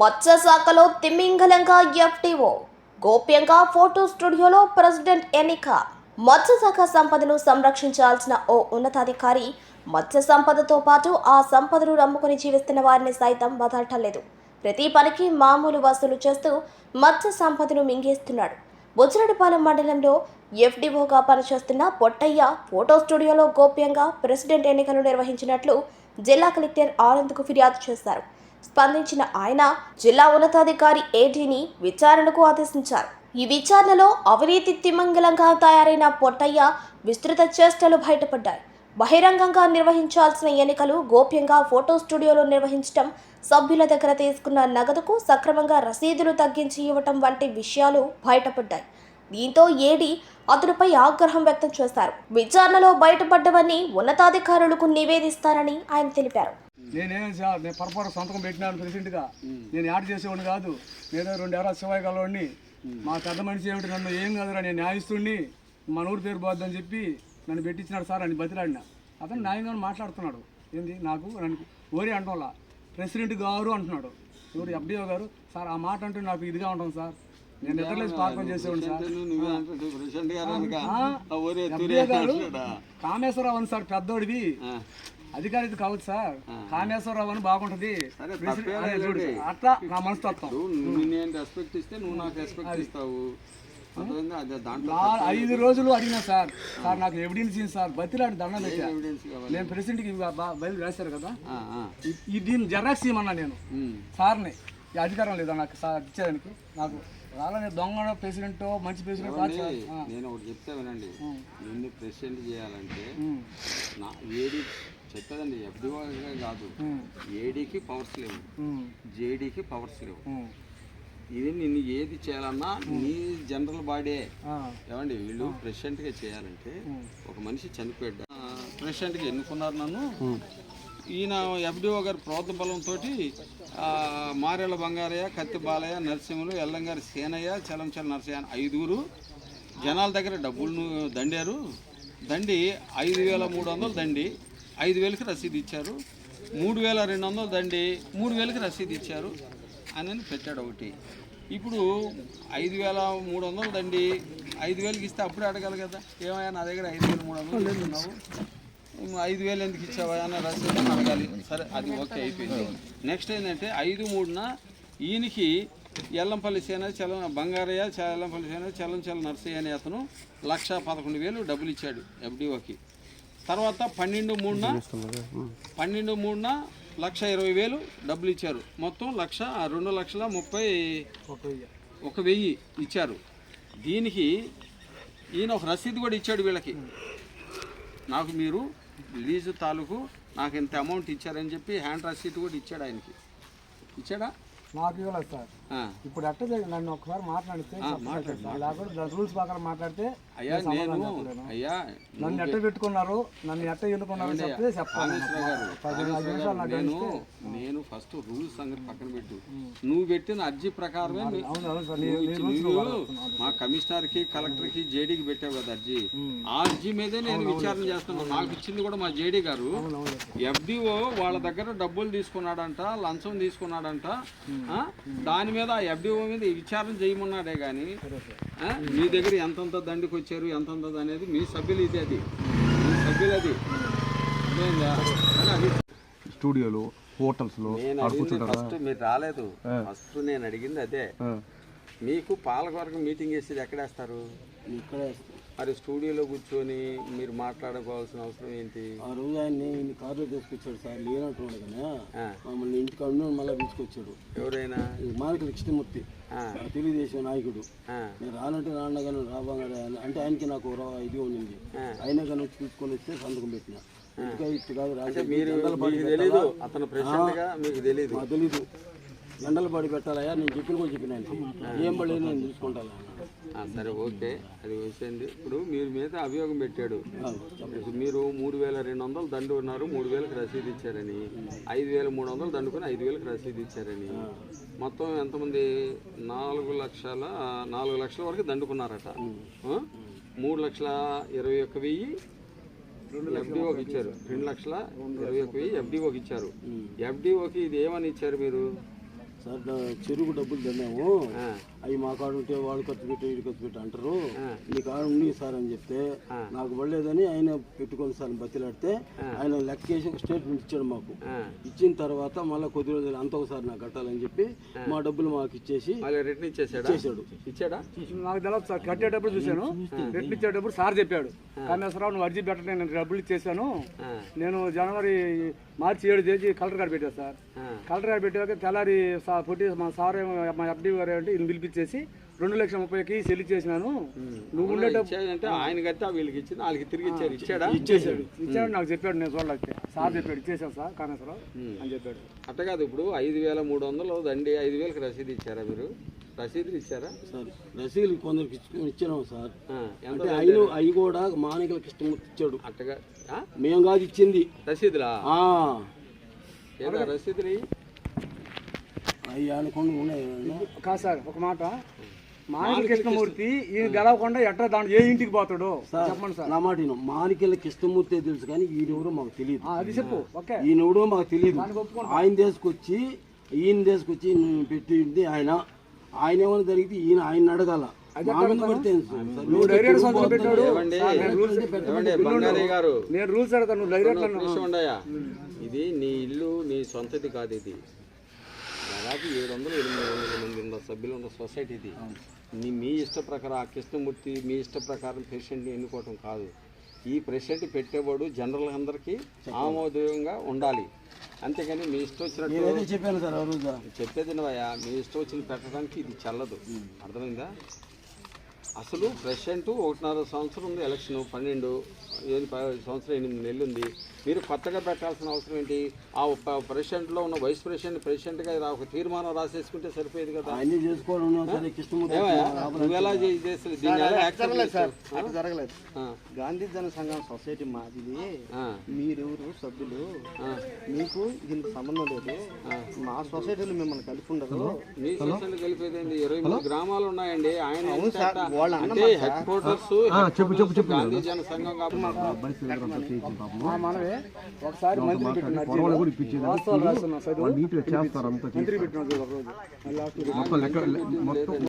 మత్స్య శాఖలో తిమింగలంగా ఎఫ్టీఓ గోప్యంగా ఫోటో స్టూడియోలో ప్రెసిడెంట్ ఎన్నిక. మత్స్య శాఖ సంపదను సంరక్షించాల్సిన ఓ ఉన్నతాధికారి మత్స్య సంపదతో పాటు ఆ సంపదను నమ్ముకుని జీవిస్తున్న వారిని సైతం వదలటలేదు. ప్రతి పనికి మామూలు వసూలు చేస్తూ మత్స్య సంపదను మింగేస్తున్నాడు. బుజ్జిరెడ్డిపాలెం మండలంలో ఎఫ్డీఓగా పనిచేస్తున్న పొట్టయ్య ఫోటో స్టూడియోలో గోప్యంగా ప్రెసిడెంట్ ఎన్నికలు నిర్వహించినట్లు జిల్లా కలెక్టర్ ఆనంద్కు ఫిర్యాదు చేశారు. స్పందించిన ఆయన జిల్లా ఉన్నతాధికారి ఏడీని విచారణకు ఆదేశించారు. ఈ విచారణలో అవినీతి తిమంగళంగా తయారైన పొట్టయ్య విస్తృత చేష్టలు బయటపడ్డాయి. బహిరంగంగా నిర్వహించాల్సిన ఎన్నికలు గోప్యంగా ఫోటో స్టూడియోలో నిర్వహించడం సభ్యుల దగ్గర తీసుకున్న నగదుకు సక్రమంగా రసీదులు తగ్గించి ఇవ్వటం వంటి విషయాలు బయటపడ్డాయి. దీంతో ఏడీ అతనిపై ఆగ్రహం వ్యక్తం చేశారు. విచారణలో బయటపడ్డవన్నీ ఉన్నతాధికారులకు నివేదిస్తారని ఆయన తెలిపారు. నేనేం సార్ నేను పొరపాటు సంతకం పెట్టినాను ప్రెసిడెంట్గా నేను యాడ్ చేసేవాడిని కాదు. నేను రెండు ఎకరాల శివాయి కలవాడిని మా పెద్ద మనిషి ఏమిటి నన్ను ఏం కాదురా నేను న్యాయస్తుడిని మన ఊరి పేరు పోద్దని చెప్పి నన్ను పెట్టించినాడు సార్ అని బతిలాడిన. అతను న్యాయంగా మాట్లాడుతున్నాడు. ఏంది నాకు నన్ను ఓరి అంటోలా ప్రెసిడెంట్ గారు అంటున్నాడు. ఎవరు ఎఫ్డిఓ గారు? సార్ ఆ మాట అంటే నాకు ఇదిగా ఉంటాం సార్. నేను నిద్రలేసి పార్కం చేసేవాడిని సార్. కామేశ్వరరావు అని సార్ పెద్దోడివి. అధికారి ఇది కావచ్చు సార్. కామేశ్వరరావు అని బాగుంటది. అట్లా నా నేను రెస్పెక్ట్ ఇస్తే నువ్వు నాకు రెస్పెక్ట్ ఇస్తావు. ఐదు రోజులు అడిగినా సార్ సార్ నాకు ఎవిడెన్స్ సార్ బతిలాంటి దండం నేను ప్రెసిడెంట్కి బయలు రాశారు కదా. ఈ- దీన్ని జెరాక్స్ ఇవ్వమన్నా నేను. సార్ని ఈ అధికారం లేదా నాకు సార్ ఇచ్చేదానికి. నాకు రాలని దొంగ ప్రెసిడెంట్ మంచి ప్రెసిడెంట్. నేను ఒకటి చెప్తే వినండి. నిన్ను ప్రెసిడెంట్ చేయాలంటే నా ఏడి చెప్పేదండి ఎఫ్డిఓ కాదు. ఏడీకి పవర్స్ లేవు. జేడీకి పవర్స్ లేవు. ఇది నిన్ను ఏది చేయాలన్నా నీ జనరల్ బాడీ ఏమండి వీళ్ళు ప్రెసిడెంట్గా చేయాలంటే ఒక మనిషి చనిపోయాడు. ప్రెసిడెంట్గా ఎన్నుకున్నారు నన్ను? ఈయన ఎఫ్డిఓ గారి ప్రోత బలంతో మారేళ్ళ బంగారయ్య కత్తి బాలయ్య నరసింహులు ఎల్లంగారి సేనయ్య చలంచల నరసయ్య ఐదుగురు జనాల దగ్గర డబ్బులను దండారు. దండి ఐదు వేల మూడు వందలు దండి. ఐదు వేలకి రసీదు ఇచ్చారు. మూడు వేల రెండు వందలు దండి మూడు వేలకి రసీదు ఇచ్చారు. అని పెట్టాడు ఒకటి. ఇప్పుడు ఐదు వేల మూడు వందలు దండి ఐదు వేలకి ఇస్తే అప్పుడే అడగాలి కదా. ఏమయ్యా నా దగ్గర ఐదు వేల మూడు వందలు తీసుకున్నావు ఐదు వేలు ఎందుకు ఇచ్చావా అని రసీదు అడగాలి. సరే అది ఓకే అయిపోయింది. నెక్స్ట్ ఏంటంటే ఐదు మూడున ఈయనకి ఎల్లంపల్లి సేన చలం బంగారయ్య ఎల్లంపల్లి సేన చలం చల నర్సయ్య అనే అతను లక్ష పదకొండు వేలు డబ్బులు ఇచ్చాడు ఎఫ్డిఓకి తర్వాత పన్నెండు మూడున పన్నెండు మూడున లక్ష ఇరవై వేలు డబ్బులు ఇచ్చారు. మొత్తం లక్ష రెండు లక్షల ముప్పై ఒక వెయ్యి. ఒక వెయ్యి ఇచ్చారు. దీనికి ఈయన ఒక రసీదు కూడా ఇచ్చాడు వీళ్ళకి. నాకు మీరు లీజు తాలూకు నాకు ఇంత అమౌంట్ ఇచ్చారని చెప్పి హ్యాండ్ రసీదు కూడా ఇచ్చాడు ఆయనకి. ఇచ్చాడా? నాకు ఇవ్వలేదు సార్. ఇప్పుడు జరిగింది? నన్ను ఒకసారి మాట్లాడితే రూల్స్ ప్రకారం మాట్లాడితే అయ్యా నేను నన్ను ఎట్ట పెట్టుకున్నారు? నన్ను ఎట్ట ఎన్నుకున్నారు చెప్తే చెప్పాలి నేను నేను ఫస్ట్ రూల్స్ సంగతి పక్కన పెట్టు. నువ్వు పెట్టిన అర్జీ ప్రకారమే మీ- కమిషనర్కి కలెక్టర్కి జేడీకి పెట్టావు కదా అర్జీ. ఆ అర్జీ మీదే నేను విచారణ చేస్తున్నాను. నాకు ఇచ్చింది కూడా మా జేడీ గారు. ఎఫ్డిఓ వాళ్ళ దగ్గర డబ్బులు తీసుకున్నాడంట లంచం తీసుకున్నాడంట? దాని మీద ఆ ఎఫ్డిఓ మీద విచారణ చేయమన్నాడే కానీ ఆ? మీ దగ్గర ఎంతంత దండికి వచ్చారు ఎంతంత అనేది మీ సభ్యులు ఇది అది. మీ సభ్యులు అది. స్టూడియోలు హోటల్స్లో ఫస్ట్ మీరు రాలేదు. ఫస్ట్ నేను అడిగింది అదే. మీకు పాలకవర్గం మీటింగ్ వేసేది ఎక్కడేస్తారు ఇక్కడే మరి స్టూడియోలో కూర్చొని మీరు మాట్లాడుకోవాల్సిన అవసరం ఏంటి? ఆ రోజు ఆయన్ని ఇన్ని కార్లో తీసుకొచ్చాడు సార్ లేనట్టు ఆ, మమ్మల్ని ఇంటికి అన్ను మళ్ళీ తీసుకొచ్చాడు. ఎవరైనా? ఈ మానక కృష్ణమూర్తి తెలుగుదేశం నాయకుడు. నేను రానంటే నాన్నగాను రాబాగానే అంటే ఆయనకి నాకు ఇది ఆ. ఆయన కానీ వచ్చి తీసుకొని వస్తే సంతకం పెట్టిన. ఇంటికా ఇట్టు కాదు అంటే రాజకీయ మీకు తెలీదు అతను మీకు తెలీదు. నాకు జెండల పాడి పెట్టాలయ్యా నేను చెప్పిన కూడా చెప్పిన ఆయనకి. ఏం పడి నేను తీసుకుంటాను సరే ఓకే. అది వచ్చేయండి ఇప్పుడు మీరు మీద అభియోగం పెట్టాడు. మీరు మూడు వేల రెండు వందలు దండు ఉన్నారు మూడు వేలకు రసీదు ఇచ్చారని. ఐదు వేల మూడు వందలు దండుకొని ఐదు వేలకు రసీదు ఇచ్చారని. మొత్తం ఎంతమంది? నాలుగు లక్షల నాలుగు లక్షల వరకు దండుకున్నారట? మూడు లక్షల ఇరవై ఒక్క వెయ్యి ఎఫ్డిఓకి ఇచ్చారు. రెండు లక్షల ఇరవై ఒక్క వెయ్యి ఎఫ్డిఓకి ఇచ్చారు. ఎఫ్డిఓకి ఇది ఏమని ఇచ్చారు మీరు? సార్ నా చెరుకు డబ్బులు తిన్నాము అవి మా కాడ ఉంటే వాడు ఖర్చు పెట్టి వీడు ఖర్చు పెట్టి అంటారు. మీ కాడ ఉంది సార్ అని చెప్తే నాకు పడలేదని ఆయన పెట్టుకొని సార్ బతిలాడితే ఆయన లెక్కేసి ఒక స్టేట్మెంట్ ఇచ్చాడు మాకు. ఇచ్చిన తర్వాత మళ్ళీ కొద్ది రోజులు అంత ఒకసారి నాకు కట్టాలని చెప్పి మా డబ్బులు మాకు ఇచ్చేసి మళ్ళీ రిటర్న్ ఇచ్చేసాడా? ఇచ్చాడా? నాకు తెలియదు సార్ కట్టేటప్పుడు చూశాను. రిటర్న్ ఇచ్చేటప్పుడు సార్ చెప్పాడు. కామేశ్వరరావు నువ్వు అర్జీ పెట్టండి నేను డబ్బులు ఇచ్చేసాను. నేను జనవరి మార్చి ఏడు తేదీ కలెక్టర్ గారు పెట్టాను సార్. కలెక్టర్ గారు పెట్టాక తెల్లారి పొట్టి మా సార్ ఏమో మా ఎఫ్డీ గారు ఏంటి ఈయన పిలిపించేసి రెండు లక్షల ముప్పైకి సెల్ చేసినాను నువ్వు ఉండేటప్పుడు ఆయన కడితే వీళ్ళకి ఇచ్చింది వాళ్ళకి తిరిగి ఇచ్చారు ఇచ్చాడా? ఇచ్చేసాడు. ఇచ్చాడు నాకు చెప్పాడు నేను చూడలేకపోతే సార్ చెప్పాడు ఇచ్చేసాను సార్ కామేశ్వరరావు అని చెప్పాడు. అట్ట కాదు ఇప్పుడు ఐదు వేల మూడు వందలు దండి ఐదు వేలకు రసీదు ఇచ్చారా మీరు? రసీదులు ఇచ్చారా? సార్ రసీదులు కొందరికి ఇచ్చినాం సార్. అంటే అయిన అవి కూడా మానికలకు ఇష్టం ఇచ్చాడు. అట్టగా ఆ? మేము కాదు ఇచ్చింది. రసీదులా? రసీదులు? కాదు సార్ ఒక మాట. మానవ కృష్ణమూర్తి ఈయన గెలవకుండా ఎట్లా దాంట్లో ఏ ఇంటికి పోతాడు? చెప్పండి సార్. నా మాట. మానికెళ్ళ కృష్ణమూర్తి తెలుసు కానీ ఈయనెవరో మాకు తెలియదు. అది చెప్పు ఓకే. ఈయనెవడో మాకు తెలియదు. ఆయన తీసుకొచ్చి ఈయన తీసుకొచ్చి పెట్టింది ఆయన. ఆయన ఏమైనా జరిగితే ఈయన ఆయన అడగాల. నేను రూల్స్ ఉండయా? ఇది నీ ఇల్లు నీ సొంతది కాదు ఇది. దాదాపు ఏడు వందలు ఎనిమిది వందల మంది ఉన్న సభ్యులు ఉన్న సొసైటీ ఇది నీ మీ ఇష్ట ప్రకారం ఆ కృష్ణమూర్తి మీ ఇష్ట ప్రకారం ప్రెసిడెంట్ని ఎన్నుకోవటం కాదు. ఈ ప్రెసిడెంట్ పెట్టేవాడు జనరల్ అందరికీ ఆమోదయోగంగా ఉండాలి. అంతేగాని మీ ఇష్టం వచ్చినట్టు చెప్పాను సార్ చెప్పేది మీ ఇష్టం వచ్చింది పెట్టడానికి ఇది చల్లదు. అర్థమైందా? అసలు ప్రెసిడెంట్ ఒకటిన్నర సంవత్సరం ఉంది ఎలక్షన్ పన్నెండు ఏది ప- సంవత్సరం ఎనిమిది నెలలు ఉంది మీరు కొత్తగా పెట్టాల్సిన అవసరం ఏంటి? ఆ ప్రెసిడెంట్లో ఉన్న వైస్ ప్రెసిడెంట్ ప్రెసిడెంట్గా రా- ఒక తీర్మానం రాసేసుకుంటే సరిపోయేది కదా? ఆయనే చేసుకోవాలన్నా సరే కృష్ణమూర్తి ఏమయ్యా? నువ్వు ఎలా చేసి చేసి- దీన్ని ఎలా యాక్సెప్ట్ చేస్తావు? అటు జరగలేదు. గాంధీ జన సంఘం సొసైటీ మాది ఆ, మీరెవరు సభ్యులు. మీకు దీనికి సంబంధం లేదు. మా సొసైటీలో మిమ్మల్ని కలిపి ఉండదు మీ సొసైటీ కలిపేది ఇరవై మూడు గ్రామాలు ఉన్నాయండి. ఆయన అంటే హెడ్ క్వార్టర్స్ గాంధీ జన సంఘం కాబట్టి ఒకసారి మంత్రి పెట్టిన వాస్తవాలు రాస్తున్నాం చదువు మంత్రి పెట్టిన మొత్తం